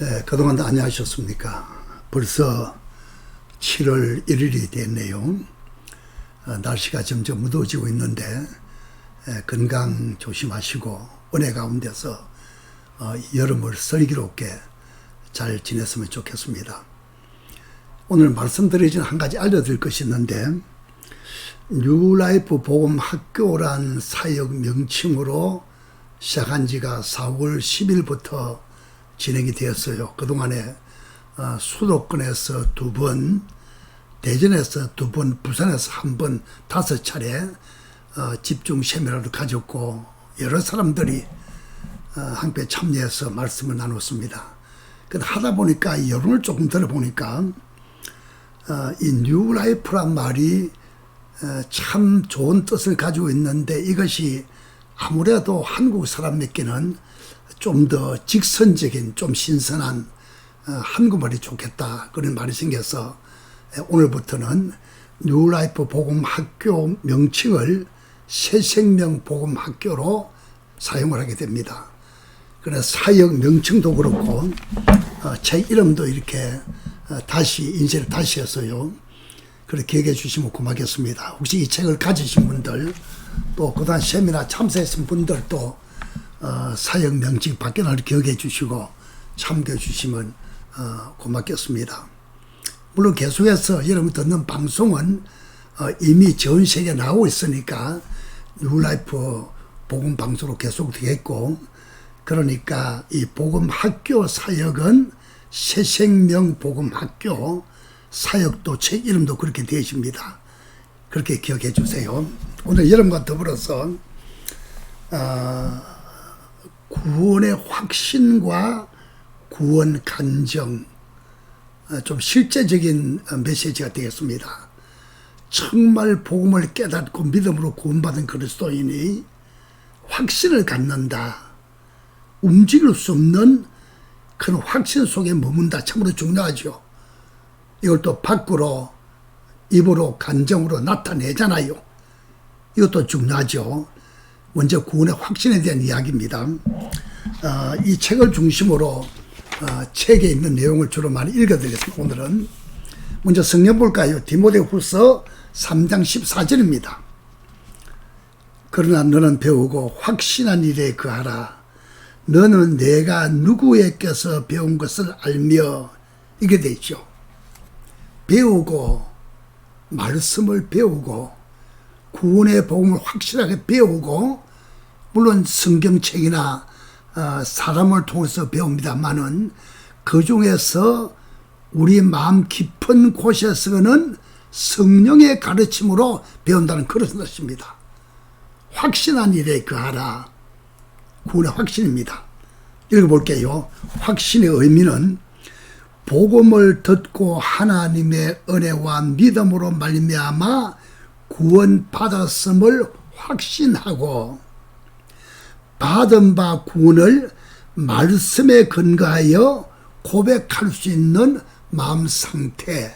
에, 그동안 안녕하셨습니까? 벌써 7월 1일이 됐네요. 어, 날씨가 점점 무더워지고 있는데 에, 건강 조심하시고 은혜 가운데서 어, 여름을 슬기롭게 잘 지냈으면 좋겠습니다. 오늘 말씀드리진 한 가지 알려드릴 것이 있는데 뉴라이프 복음 학교란 사역 명칭으로 시작한 지가 4월 10일부터 진행이 되었어요. 그동안에 어, 수도권에서 두 번, 대전에서 두 번, 부산에서 한 번, 다섯 차례 어, 집중 세미나를 가졌고 여러 사람들이 어, 함께 참여해서 말씀을 나눴습니다. 근데 하다 보니까 여론을 조금 들어보니까 어, 이 뉴라이프란 말이 어, 참 좋은 뜻을 가지고 있는데 이것이 아무래도 한국 사람에게는 좀 더 직선적인 좀 신선한 어, 한국말이 좋겠다 그런 말이 생겨서 에, 오늘부터는 뉴라이프 복음학교 명칭을 새생명 복음학교로 사용을 하게 됩니다. 그래서 사역 명칭도 그렇고 어, 책 이름도 이렇게 어, 다시 인쇄를 다시 했어요. 그렇게 얘기해 주시면 고맙겠습니다. 혹시 이 책을 가지신 분들 또 그다음 세미나 참석했던 분들도 어, 사역 명칭 바뀌는 기억해 주시고 참고해 주시면 어, 고맙겠습니다. 물론 계속해서 여러분 듣는 방송은 어, 이미 전 세계에 나오고 있으니까 뉴라이프 복음 방송으로 계속 되겠고 그러니까 이 복음 학교 사역은 새 생명 복음 학교 사역도 책 이름도 그렇게 되십니다. 그렇게 기억해 주세요. 오늘 여러분과 더불어서 어, 구원의 확신과 구원 간정 어, 좀 실제적인 어, 메시지가 되겠습니다. 정말 복음을 깨닫고 믿음으로 구원받은 그리스도인이 확신을 갖는다. 움직일 수 없는 큰 확신 속에 머문다. 참으로 중요하죠. 이걸 또 밖으로 입으로 감정으로 나타내잖아요. 이것도 중요하죠. 먼저 구원의 확신에 대한 이야기입니다. 어, 이 책을 중심으로 어, 책에 있는 내용을 주로 많이 읽어드리겠습니다. 오늘은 먼저 성경 볼까요? 디모데 후서 3장 14절입니다. 그러나 너는 배우고 확신한 일에 그하라. 너는 내가 누구에게서 배운 것을 알며 이게 되죠. 배우고 말씀을 배우고 구원의 복음을 확실하게 배우고 물론 성경책이나 어, 사람을 통해서 배웁니다만은 그 중에서 우리 마음 깊은 곳에서는 성령의 가르침으로 배운다는 그런 뜻입니다. 확신한 일에 그하라. 구원의 확신입니다. 읽어볼게요. 확신의 의미는 복음을 듣고 하나님의 은혜와 믿음으로 말미암아 구원 받았음을 확신하고 받은 바 구원을 말씀에 근거하여 고백할 수 있는 마음 상태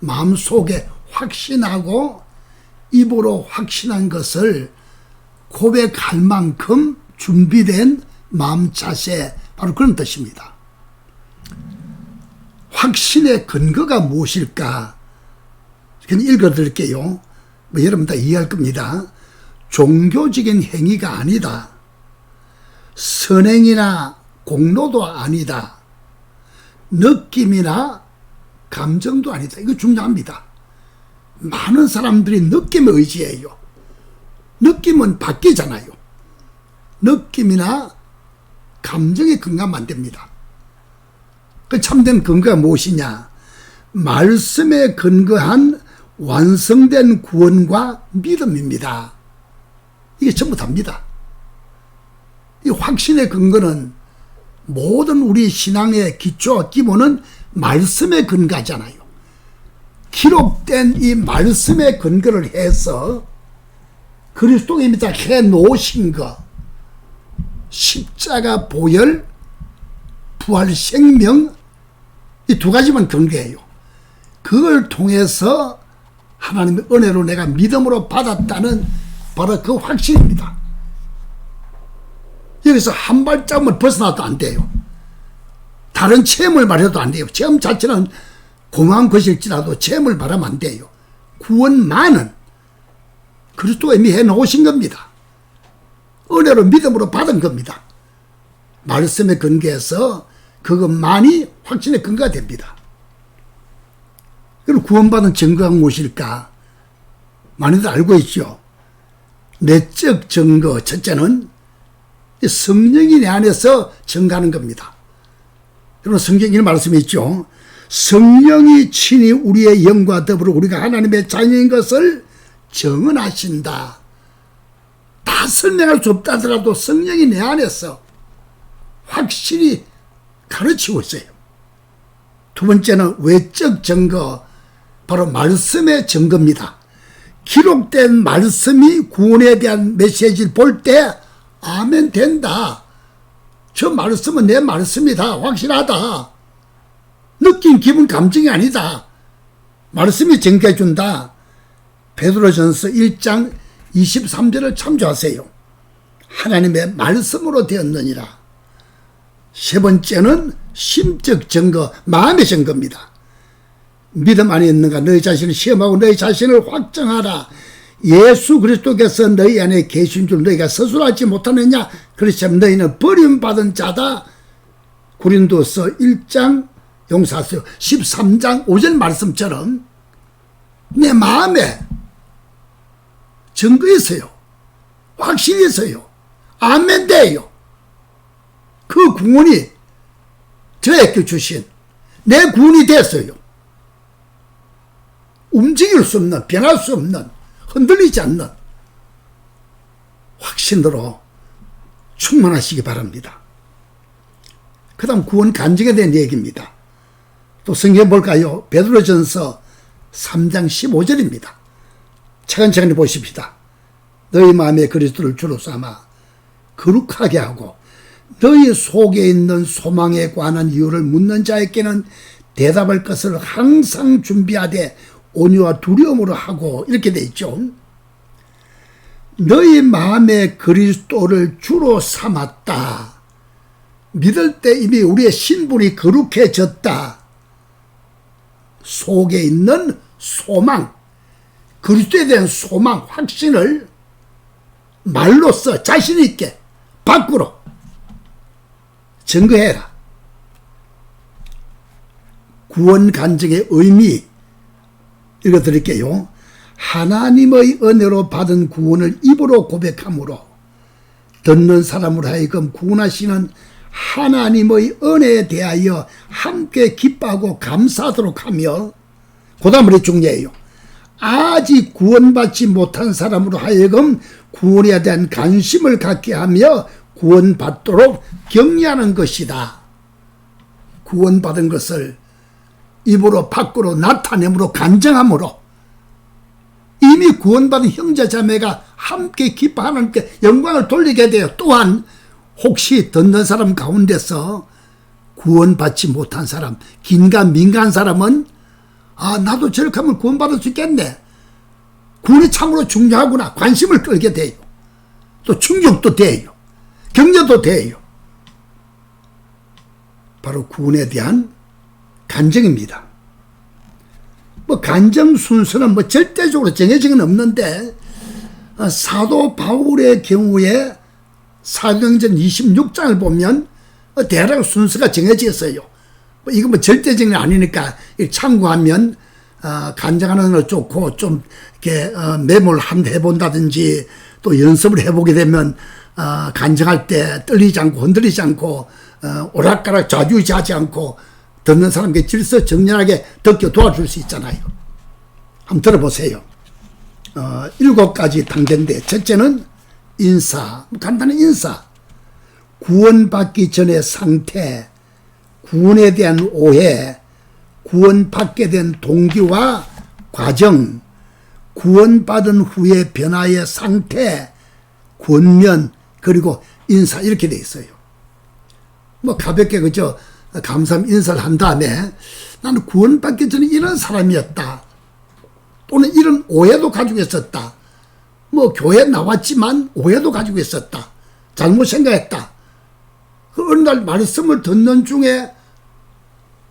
마음 속에 확신하고 입으로 확신한 것을 고백할 만큼 준비된 마음 자세 바로 그런 뜻입니다. 확신의 근거가 무엇일까? 그냥 읽어드릴게요. 뭐 여러분 다 이해할 겁니다. 종교적인 행위가 아니다. 선행이나 공로도 아니다. 느낌이나 감정도 아니다. 이거 중요합니다. 많은 사람들이 느낌에 의지해요. 느낌은 바뀌잖아요. 느낌이나 감정에 근거하면 안 됩니다. 그 참된 근거가 무엇이냐? 말씀에 근거한 완성된 구원과 믿음입니다. 이게 전부 답니다. 이 확신의 근거는 모든 우리 신앙의 기초와 기본은 말씀에 근거하잖아요. 기록된 이 말씀에 근거를 해서 그리스도입니다. 해 놓으신 것. 십자가 보혈, 부활 생명, 이 두 가지만 근거예요. 그걸 통해서 하나님의 은혜로 내가 믿음으로 받았다는 바로 그 확신입니다. 여기서 한 발짝만 벗어나도 안 돼요. 다른 체험을 말해도 안 돼요. 체험 자체는 공허한 것일지라도 체험을 말하면 안 돼요. 구원만은 그리스도가 이미 해놓으신 겁니다. 은혜로 믿음으로 받은 겁니다. 말씀에 근거해서 그것만이 확신의 근거가 됩니다. 그럼 구원받은 증거가 무엇일까? 많이들 알고 있죠. 내적 증거, 첫째는 성령이 내 안에서 증가하는 겁니다. 여러분 성경에 말씀이 있죠. 성령이 친히 우리의 영과 더불어 우리가 하나님의 자녀인 것을 정언하신다. 다 설명할 수 없다 하더라도 성령이 내 안에서 확실히 가르치고 있어요. 두 번째는 외적 증거, 바로 말씀의 증거입니다. 기록된 말씀이 구원에 대한 메시지를 볼 때 아멘 된다. 저 말씀은 내 말씀이다. 확실하다. 느낀 기분 감정이 아니다. 말씀이 증거해 준다. 베드로전서 1장 23절을 참조하세요. 하나님의 말씀으로 되었느니라. 세 번째는 심적 증거, 마음의 증거입니다. 믿음 안에 있는가 너희 자신을 시험하고 너희 자신을 확정하라. 예수 그리스도께서 너희 안에 계신 줄 너희가 서술하지 못하느냐? 그렇지만 너희는 버림받은 자다. 고린도서 1장 용사서 13장 5절 말씀처럼 내 마음에 증거했어요. 확실히 했어요. 아멘 돼요. 그 구원이 저에게 주신 내 구원이 됐어요. 움직일 수 없는, 변할 수 없는, 흔들리지 않는 확신으로 충만하시기 바랍니다. 그 다음 구원 간증에 대한 얘기입니다. 또 성경 볼까요? 베드로전서 3장 15절입니다. 차근차근히 보십시다. 너희 마음에 그리스도를 주로 삼아 거룩하게 하고 너희 속에 있는 소망에 관한 이유를 묻는 자에게는 대답할 것을 항상 준비하되 온유와 두려움으로 하고 이렇게 돼 있죠. 너희 마음에 그리스도를 주로 삼았다. 믿을 때 이미 우리의 신분이 거룩해졌다. 속에 있는 소망, 그리스도에 대한 소망, 확신을 말로써 자신 있게 밖으로 증거해라. 구원 간증의 의미 읽어드릴게요. 하나님의 은혜로 받은 구원을 입으로 고백함으로 듣는 사람으로 하여금 구원하시는 하나님의 은혜에 대하여 함께 기뻐하고 감사하도록 하며 그 다음으로 중요해요. 아직 구원받지 못한 사람으로 하여금 구원에 대한 관심을 갖게 하며 구원받도록 격려하는 것이다. 구원받은 것을 입으로 밖으로 나타내므로 간증함으로 이미 구원받은 형제 자매가 함께 기뻐하는 게 영광을 돌리게 돼요. 또한 혹시 듣는 사람 가운데서 구원받지 못한 사람, 긴가 민간 사람은 아 나도 저렇게 하면 구원받을 수 있겠네. 구원이 참으로 중요하구나. 관심을 끌게 돼요. 또 충격도 돼요. 격려도 돼요. 바로 구원에 대한 간증입니다. 뭐 간증 순서는 뭐 절대적으로 정해진 건 없는데 어, 사도 바울의 경우에 사도행전 26장을 보면 어, 대략 순서가 정해져 있어요. 뭐 이거 뭐 절대적인 게 아니니까 참고하면 어, 간증하는 거 좋고 좀 이렇게 어, 메모를 한 해본다든지 또 연습을 해보게 되면 어, 간증할 때 떨리지 않고 흔들리지 않고 어, 오락가락 좌주지하지 않고 듣는 사람에게 질서 정연하게 듣게 도와줄 수 있잖아요. 한번 들어보세요. 어, 일곱 가지 단계인데 첫째는 인사, 간단한 인사. 구원받기 전의 상태, 구원에 대한 오해, 구원받게 된 동기와 과정, 구원받은 후의 변화의 상태, 권면, 그리고 인사 이렇게 돼 있어요. 뭐 가볍게 그저 감사함 인사를 한 다음에 나는 구원받기 전에 이런 사람이었다. 또는 이런 오해도 가지고 있었다. 뭐 교회 나왔지만 오해도 가지고 있었다. 잘못 생각했다. 그 어느 날 말씀을 듣는 중에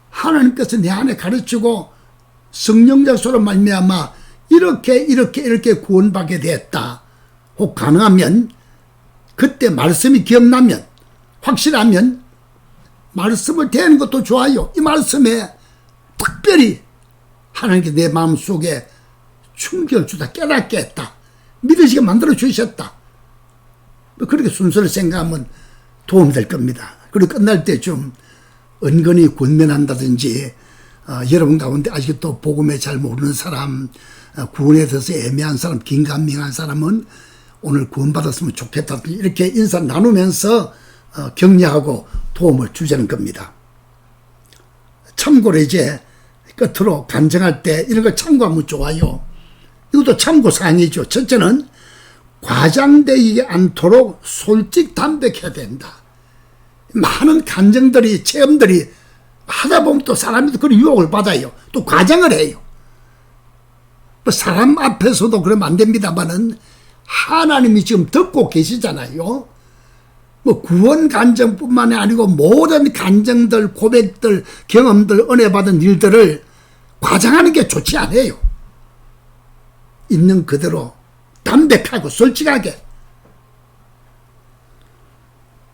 하나님께서 내 안에 가르치고 성령 약소로 말미암아 이렇게 이렇게 이렇게 구원받게 됐다. 혹 가능하면 그때 말씀이 기억나면 확실하면 말씀을 대는 것도 좋아요. 이 말씀에 특별히 하나님께 내 마음속에 충격을 주다 깨닫게 했다. 믿으시게 만들어 주셨다. 뭐 그렇게 순서를 생각하면 도움이 될 겁니다. 그리고 끝날 때 좀 은근히 군면한다든지 어, 여러분 가운데 아직도 복음에 잘 모르는 사람 어, 구원에 대해서 애매한 사람 긴감밍한 사람은 오늘 구원받았으면 좋겠다 이렇게 인사 나누면서 어, 격려하고 도움을 주자는 겁니다. 참고로 이제 끝으로 간증할 때 이런 걸 참고하면 좋아요. 이것도 참고사항이죠. 첫째는 과장되지 않도록 솔직 담백해야 된다. 많은 간증들이 체험들이 하다 보면 또 사람이 또 그런 유혹을 받아요. 또 과장을 해요. 뭐 사람 앞에서도 그러면 안 됩니다만은 하나님이 지금 듣고 계시잖아요. 뭐 구원 간증뿐만이 아니고 모든 간증들, 고백들, 경험들, 은혜 받은 일들을 과장하는 게 좋지 않아요. 있는 그대로 담백하고 솔직하게.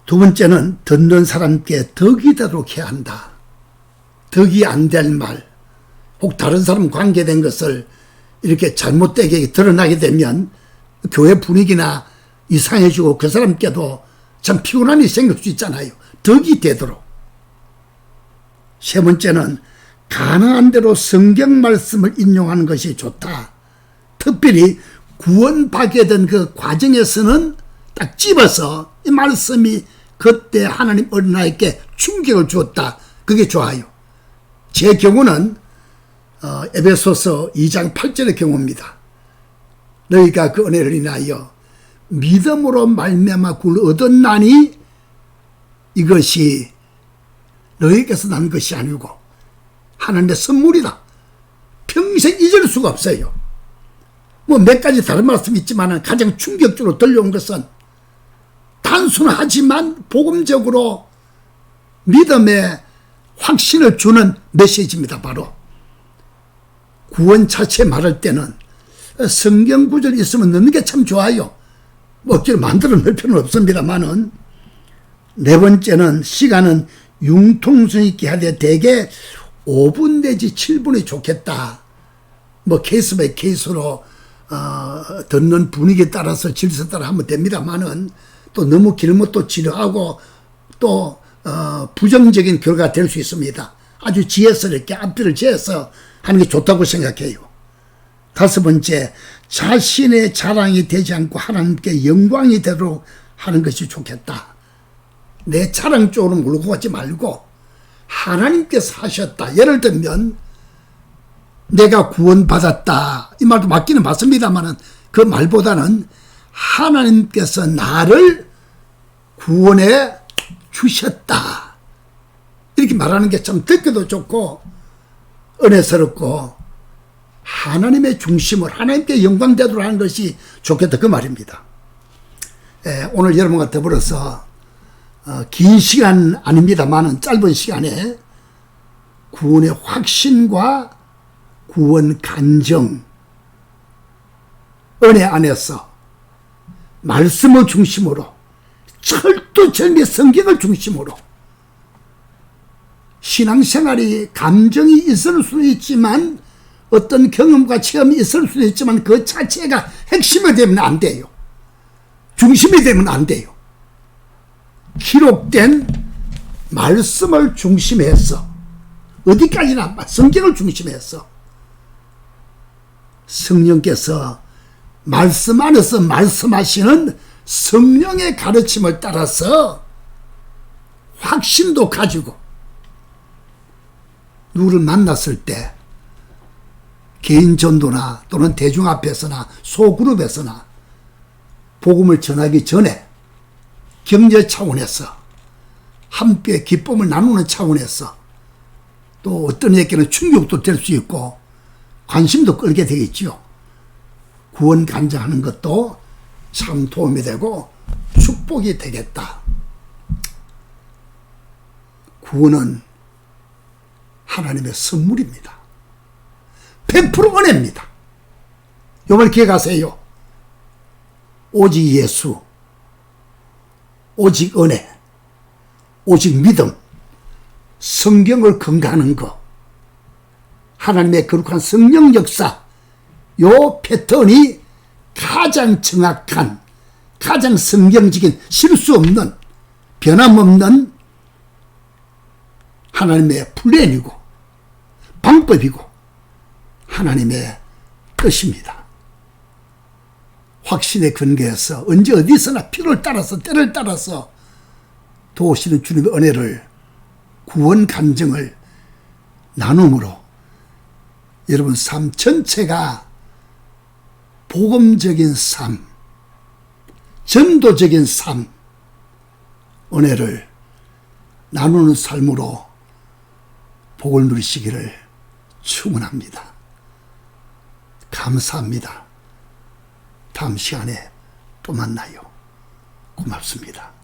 두 번째는 듣는 사람께 덕이 되도록 해야 한다. 덕이 안 될 말, 혹 다른 사람 관계된 것을 이렇게 잘못되게 드러나게 되면 교회 분위기나 이상해지고 그 사람께도 참 피곤한 일이 생길 수 있잖아요. 덕이 되도록. 세 번째는 가능한 대로 성경 말씀을 인용하는 것이 좋다. 특별히 구원받게 된 그 과정에서는 딱 집어서 이 말씀이 그때 하나님 어린아이께 충격을 주었다. 그게 좋아요. 제 경우는 어, 에베소서 2장 8절의 경우입니다. 너희가 그 은혜를 인하여 믿음으로 말미암아 구를 얻었나니 이것이 너희께서 난 것이 아니고 하나님의 선물이다. 평생 잊을 수가 없어요. 뭐 몇 가지 다른 말씀이 있지만 가장 충격적으로 들려온 것은 단순하지만 복음적으로 믿음의 확신을 주는 메시지입니다. 바로 구원 자체 말할 때는 성경 구절 있으면 넣는 게 참 좋아요. 뭐 억지로 만들어 넣을 필요는 없습니다만은 네 번째는 시간은 융통성 있게 하되 대개 5분 내지 7분이 좋겠다. 뭐 케이스 바이 케이스로 어, 듣는 분위기에 따라서 질서 따라 하면 됩니다만은 또 너무 길면 또 지루하고 또 어, 부정적인 결과가 될 수 있습니다. 아주 지혜스럽게 앞뒤를 재서 하는 게 좋다고 생각해요. 다섯 번째, 자신의 자랑이 되지 않고 하나님께 영광이 되도록 하는 것이 좋겠다. 내 자랑 쪽으로 몰고 가지 말고 하나님께서 하셨다. 예를 들면 내가 구원받았다. 이 말도 맞기는 맞습니다만은 그 말보다는 하나님께서 나를 구원해 주셨다. 이렇게 말하는 게 참 듣기도 좋고 은혜스럽고 하나님의 중심을 하나님께 영광되도록 하는 것이 좋겠다 그 말입니다. 예, 오늘 여러분과 더불어서 어, 긴 시간 아닙니다만은 짧은 시간에 구원의 확신과 구원 간정 은혜 안에서 말씀을 중심으로 철두철미 성경을 중심으로 신앙생활이 감정이 있을 수 있지만 어떤 경험과 체험이 있을 수도 있지만 그 자체가 핵심이 되면 안 돼요. 중심이 되면 안 돼요. 기록된 말씀을 중심해서 어디까지나 성경을 중심해서 성령께서 말씀 안에서 말씀하시는 성령의 가르침을 따라서 확신도 가지고 누구를 만났을 때 개인 전도나 또는 대중 앞에서나 소그룹에서나 복음을 전하기 전에 경제 차원에서 함께 기쁨을 나누는 차원에서 또 어떤 에게는 충격도 될 수 있고 관심도 끌게 되겠지요. 구원 간증하는 것도 참 도움이 되고 축복이 되겠다. 구원은 하나님의 선물입니다. 100% 은혜입니다. 요걸 기억하세요. 오직 예수, 오직 은혜, 오직 믿음, 성경을 건강하는 것, 하나님의 거룩한 성령 역사, 요 패턴이 가장 정확한, 가장 성경적인 실수 없는, 변함없는 하나님의 플랜이고, 방법이고, 하나님의 뜻입니다. 확신에 근거해서 언제 어디서나 필요를 따라서 때를 따라서 도우시는 주님의 은혜를 구원 감정을 나눔으로 여러분 삶 전체가 복음적인 삶, 전도적인 삶, 은혜를 나누는 삶으로 복을 누리시기를 축원합니다. 감사합니다. 다음 시간에 또 만나요. 고맙습니다.